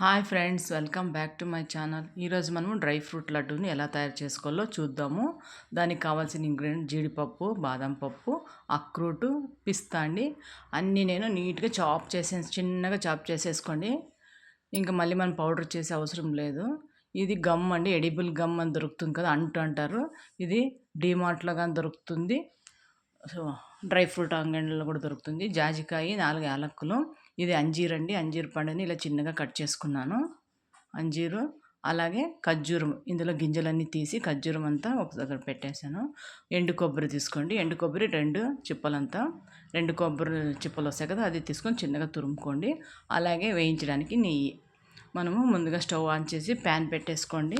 Hi friends welcome back to my channel. ఈరోజు మనము dry fruit లడ్డూని ఎలా తయారు చేసుకోవాలో చూద్దాము. దానికి కావాల్సిన ఇంగ్రీడియంట్ జీడిపప్పు బాదం పప్పు అక్రూటు పిస్తా అండి. అన్నీ నేను నీట్గా చాప్ చేసే చిన్నగా చాప్ చేసేసుకోండి. ఇంకా మళ్ళీ మనం పౌడర్ చేసే అవసరం లేదు. ఇది గమ్ అండి ఎడిబుల్ గమ్ అని దొరుకుతుంది కదా అంటూ అంటారు. ఇది డీమార్ట్లో కానీ దొరుకుతుంది. సో డ్రై ఫ్రూట్ అంగడిలో కూడా దొరుకుతుంది. జాజికాయ నాలుగు యాలక్కులు. ఇది అంజీర్ అండి. అంజీర్ పండుని ఇలా చిన్నగా కట్ చేసుకున్నాను. అంజీరు అలాగే ఖర్జూరం ఇందులో గింజలన్నీ తీసి ఖర్జూరం అంతా ఒక దగ్గర పెట్టేశాను. ఎండు కొబ్బరి తీసుకోండి. ఎండు కొబ్బరి రెండు చిప్పలంతా. రెండు కొబ్బరి చిప్పలు వస్తాయి కదా అది తీసుకొని చిన్నగా తురుముకోండి. అలాగే వేయించడానికి నెయ్యి. మనము ముందుగా స్టవ్ ఆన్ చేసి ప్యాన్ పెట్టేసుకోండి.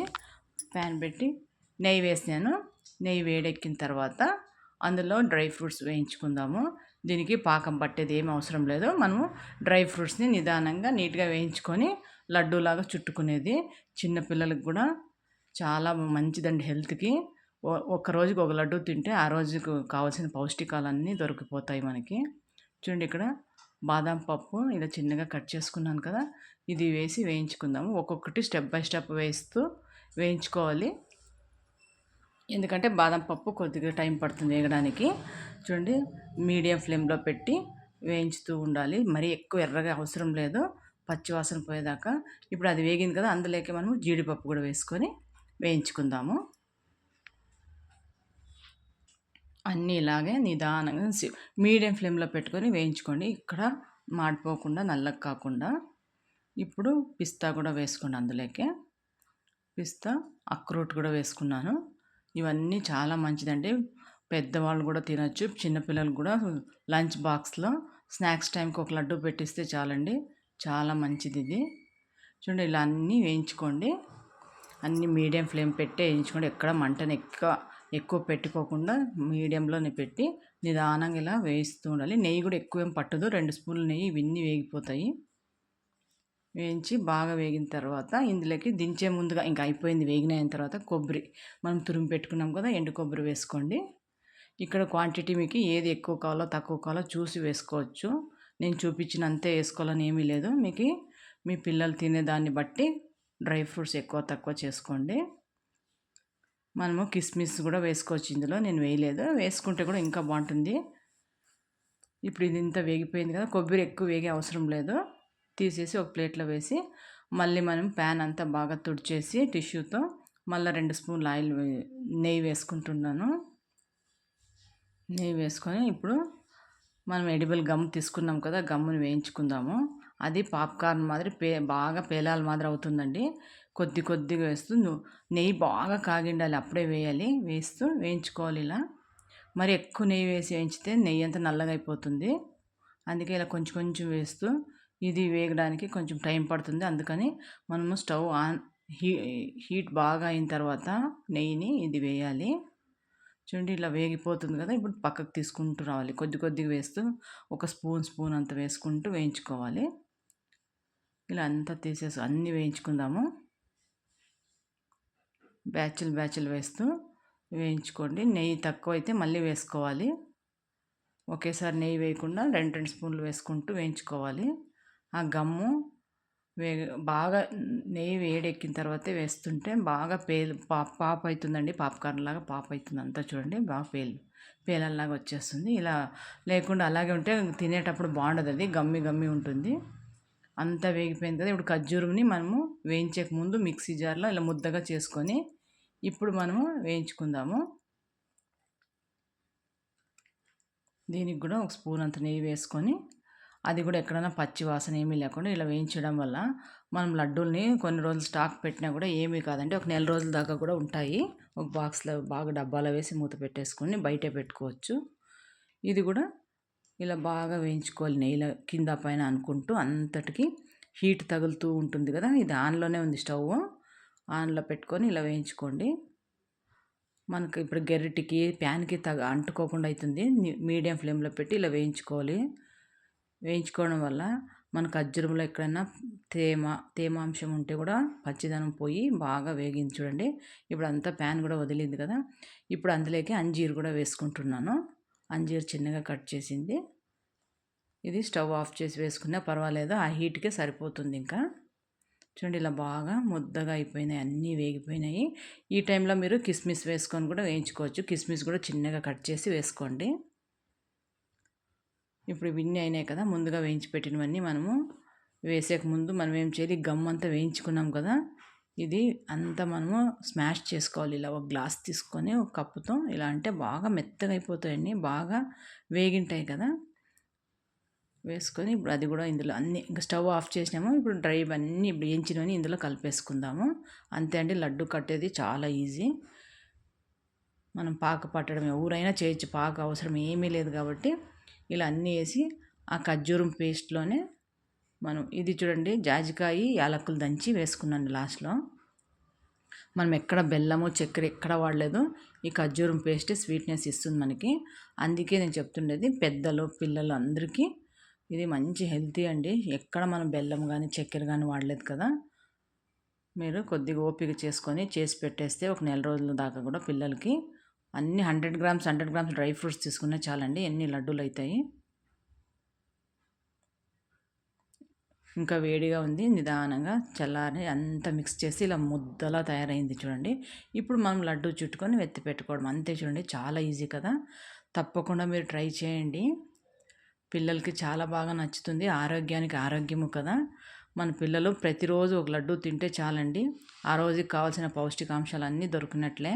ప్యాన్ పెట్టి నెయ్యి వేసాను. నెయ్యి వేడెక్కిన తర్వాత అందులో డ్రై ఫ్రూట్స్ వేయించుకుందాము. దీనికి పాకం పట్టేది ఏం అవసరం లేదు మనము డ్రై ఫ్రూట్స్ని నిదానంగా నీట్గా వేయించుకొని లడ్డూలాగా చుట్టుకునేది. చిన్నపిల్లలకు కూడా చాలా మంచిదండి హెల్త్కి. ఒక రోజుకి ఒక లడ్డు తింటే ఆ రోజుకు కావాల్సిన పౌష్టికాలన్నీ దొరికిపోతాయి మనకి. చూడండి ఇక్కడ బాదం పప్పు ఇలా చిన్నగా కట్ చేసుకున్నాను కదా ఇది వేసి వేయించుకుందాము. ఒక్కొక్కటి స్టెప్ బై స్టెప్ వేస్తూ వేయించుకోవాలి. ఎందుకంటే బాదం పప్పు కొద్దిగా టైం పడుతుంది వేయడానికి చూడండి మీడియం ఫ్లేమ్లో పెట్టి వేయించుతూ ఉండాలి. మరీ ఎక్కువ ఎర్రగా అవసరం లేదు పచ్చివాసన పోయేదాకా. ఇప్పుడు అది వేగింది కదా అందులోకి మనము జీడిపప్పు కూడా వేసుకొని వేయించుకుందాము. అన్నీ ఇలాగే నిదానంగా మీడియం ఫ్లేమ్లో పెట్టుకొని వేయించుకోండి. ఇక్కడ మాడిపోకుండా నల్లగా కాకుండా. ఇప్పుడు పిస్తా కూడా వేసుకోండి అందులోకే. పిస్తా అక్రోట్ కూడా వేసుకున్నాను. ఇవన్నీ చాలా మంచిదండి. పెద్దవాళ్ళు కూడా తినచ్చు చిన్నపిల్లలు కూడా లంచ్ బాక్స్లో స్నాక్స్ టైంకి ఒక లడ్డు పెట్టిస్తే చాలండి. చాలా మంచిది ఇది. చూడండి ఇలా అన్నీ వేయించుకోండి. అన్నీ మీడియం ఫ్లేమ్ పెట్టి వేయించుకోండి. ఎక్కడ మంటను ఎక్కువ ఎక్కువ పెట్టుకోకుండా మీడియంలోనే పెట్టి నిదానంగా ఇలా వేయిస్తూ ఉండాలి. నెయ్యి కూడా ఎక్కువ ఏం పట్టదు. రెండు స్పూన్లు నెయ్యి ఇవన్నీ వేగిపోతాయి. వేయించి బాగా వేగిన తర్వాత ఇందులోకి దించే ముందుగా ఇంకా అయిపోయింది వేగిన తర్వాత కొబ్బరి. మనం తురిమి పెట్టుకున్నాం కదా ఎండు కొబ్బరి వేసుకోండి. ఇక్కడ క్వాంటిటీ మీకు ఏది ఎక్కువ కావాలో తక్కువ కావాలో చూసి వేసుకోవచ్చు. నేను చూపించిన అంతే వేసుకోవాలని ఏమీ లేదు. మీకు మీ పిల్లలు తినేదాన్ని బట్టి డ్రై ఫ్రూట్స్ ఎక్కువ తక్కువ చేసుకోండి. మనము కిస్మిస్ కూడా వేసుకోవచ్చు ఇందులో. నేను వేయలేదు. వేసుకుంటే కూడా ఇంకా బాగుంటుంది. ఇప్పుడు ఇది ఇంత వేగిపోయింది కదా కొబ్బరి ఎక్కువ వేగే అవసరం లేదు. తీసేసి ఒక ప్లేట్లో వేసి మళ్ళీ మనం ప్యాన్ అంతా బాగా తుడిచేసి టిష్యూతో మళ్ళీ రెండు స్పూన్లు ఆయిల్ నెయ్యి వేసుకుంటున్నాను. నెయ్యి వేసుకొని ఇప్పుడు మనం ఎడిబుల్ గమ్ తీసుకున్నాం కదా గమ్ముని వేయించుకుందాము. అది పాప్కార్న్ మాదిరి పే బాగా పేలాల మాదిరి అవుతుందండి. కొద్ది కొద్దిగా వేస్తూ నెయ్యి బాగా కాగిండాలి అప్పుడే వేయాలి. వేస్తూ వేయించుకోవాలి ఇలా. మరి ఎక్కువ నెయ్యి వేసి వేయించితే నెయ్యి అంతా నల్లగా అయిపోతుంది. అందుకే ఇలా కొంచెం కొంచెం వేస్తూ ఇది వేగడానికి కొంచెం టైం పడుతుంది. అందుకని మనము స్టవ్ ఆన్ హీ హీట్ బాగా అయిన తర్వాత నెయ్యిని ఇది వేయాలి. చూడండి ఇలా వేగిపోతుంది కదా ఇప్పుడు పక్కకు తీసుకుంటూ రావాలి. కొద్ది కొద్దిగా వేస్తూ ఒక స్పూన్ స్పూన్ అంత వేసుకుంటూ వేయించుకోవాలి. ఇలా అంతా తీసేసి అన్నీ వేయించుకుందాము. బ్యాచ్లు బ్యాచ్లు వేస్తూ వేయించుకోండి. నెయ్యి తక్కువ అయితే మళ్ళీ వేసుకోవాలి. ఒకేసారి నెయ్యి వేయకుండా రెండు రెండు స్పూన్లు వేసుకుంటూ వేయించుకోవాలి. ఆ గమ్ము వే బాగా నెయ్యి వేడెక్కిన తర్వాతే వేస్తుంటే బాగా పేలు పాప్ పాప్ అవుతుందండి పాప్కార్న్ లాగా పాప్ అవుతుంది అంతా చూడండి. బాగా పేలు పేలల్లాగా వచ్చేస్తుంది. ఇలా లేకుండా అలాగే ఉంటే తినేటప్పుడు బాగుండదు అది. గమ్మి గమ్మి ఉంటుంది. అంతా వేగిపోయింది కదా ఇప్పుడు ఖర్జూరంని మనము వేయించక ముందు మిక్సీ జార్లో ఇలా ముద్దగా చేసుకొని ఇప్పుడు మనము వేయించుకుందాము. దీనికి కూడా ఒక స్పూన్ అంత నెయ్యి వేసుకొని అది కూడా ఎక్కడైనా పచ్చి వాసన ఏమీ లేకుండా ఇలా వేయించడం వల్ల మనం లడ్డూల్ని కొన్ని రోజులు స్టాక్ పెట్టినా కూడా ఏమీ కాదండి. ఒక నెల రోజుల దాకా కూడా ఉంటాయి. ఒక బాక్స్లో బాగా డబ్బాలో వేసి మూత పెట్టేసుకొని బయటే పెట్టుకోవచ్చు. ఇది కూడా ఇలా బాగా వేయించుకోవాలి నెయ్యిలో కింద పైన అనుకుంటూ అంతటికి హీట్ తగులుతూ ఉంటుంది కదా ఇది ఆన్లోనే ఉంది స్టవ్. ఆన్లో పెట్టుకొని ఇలా వేయించుకోండి. మనకి ఇప్పుడు గెరిటికి ప్యాన్కి తగ అంటుకోకుండా అవుతుంది మీడియం ఫ్లేమ్లో పెట్టి ఇలా వేయించుకోవాలి. వేయించుకోవడం వల్ల మన ఖర్జూరంలో ఎక్కడైనా తేమ తేమాంశం ఉంటే కూడా పచ్చిదనం పోయి బాగా వేగింది చూడండి. ఇప్పుడు అంతా ప్యాన్ కూడా వదిలింది కదా. ఇప్పుడు అందులోకి అంజీరు కూడా వేసుకుంటున్నాను. అంజీరు చిన్నగా కట్ చేసింది. ఇది స్టవ్ ఆఫ్ చేసి వేసుకున్నా పర్వాలేదు ఆ హీట్కే సరిపోతుంది ఇంకా. చూడండి ఇలా బాగా ముద్దగా అయిపోయినాయి అన్నీ వేగిపోయినాయి. ఈ టైంలో మీరు కిస్మిస్ వేసుకొని కూడా వేయించుకోవచ్చు. కిస్మిస్ కూడా చిన్నగా కట్ చేసి వేసుకోండి. ఇప్పుడు ఇవన్నీ అయినాయి కదా ముందుగా వేయించి పెట్టినవన్నీ మనము వేసేక ముందు మనం ఏం చేయాలి? గమ్ అంతా వేయించుకున్నాం కదా ఇది అంతా మనము స్మాష్ చేసుకోవాలి. ఇలా ఒక గ్లాస్ తీసుకొని ఒక కప్పుతో ఇలా అంటే బాగా మెత్తగా అయిపోతాయండి బాగా వేగింటాయి కదా. వేసుకొని ఇప్పుడు అది కూడా ఇందులో అన్ని ఇంకా స్టవ్ ఆఫ్ చేసినాము. ఇప్పుడు డ్రై అన్నీ ఇప్పుడు ఇందులో కలిపేసుకుందాము. అంతే అండి లడ్డు కట్టేది చాలా ఈజీ. మనం పాక పట్టడం ఎవరైనా చేయొచ్చు పాక అవసరం ఏమీ లేదు కాబట్టి ఇలా అన్నీ వేసి ఆ ఖర్జూరం పేస్ట్లోనే మనం ఇది చూడండి జాజికాయ యాలక్కులు దంచి వేసుకున్నాను లాస్ట్లో. మనం ఎక్కడ బెల్లము చక్కెర ఎక్కడ వాడలేదు ఈ ఖర్జూరం పేస్ట్ స్వీట్నెస్ ఇస్తుంది మనకి. అందుకే నేను చెప్తుండేది పెద్దలు పిల్లలు అందరికీ ఇది మంచి హెల్తీ అండి. ఎక్కడ మనం బెల్లం కానీ చక్కెర కానీ వాడలేదు కదా. మీరు కొద్దిగా ఓపిక చేసుకొని చేసి పెట్టేస్తే ఒక నెల రోజుల దాకా కూడా పిల్లలకి అన్ని hundred grams hundred grams dry fruits తీసుకునే చాలండి. ఎన్ని లడ్డూలు అవుతాయి ఇంకా వేడిగా ఉంది. నిదానంగా చల్లారి అంతా మిక్స్ చేసి ఇలా ముద్దలా తయారైంది చూడండి. ఇప్పుడు మనం లడ్డు చుట్టుకొని వెత్తి పెట్టుకోవడం. అంతే చూడండి చాలా ఈజీ కదా. తప్పకుండా మీరు ట్రై చేయండి. పిల్లలకి చాలా బాగా నచ్చుతుంది. ఆరోగ్యానికి ఆరోగ్యము కదా. మన పిల్లలు ప్రతిరోజు ఒక లడ్డు తింటే చాలండి. ఆ రోజుకి కావాల్సిన పౌష్టికాంశాలు అన్నీ దొరికినట్లే.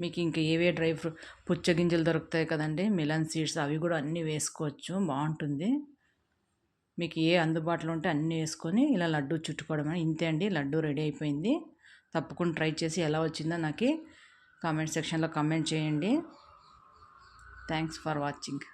మీకు ఇంకా ఏవే డ్రై ఫ్రూట్ పుచ్చగింజలు దొరుకుతాయి కదండి మిలన్ సీడ్స్ అవి కూడా అన్నీ వేసుకోవచ్చు బాగుంటుంది. మీకు ఏ అందుబాటులో ఉంటే అన్నీ వేసుకొని ఇలా లడ్డు చుట్టుకోవడం ఇంతే అండి లడ్డు రెడీ అయిపోయింది. తప్పకుండా ట్రై చేసి ఎలా వచ్చిందో నాకు కామెంట్ సెక్షన్లో కామెంట్ చేయండి. Thanks for watching.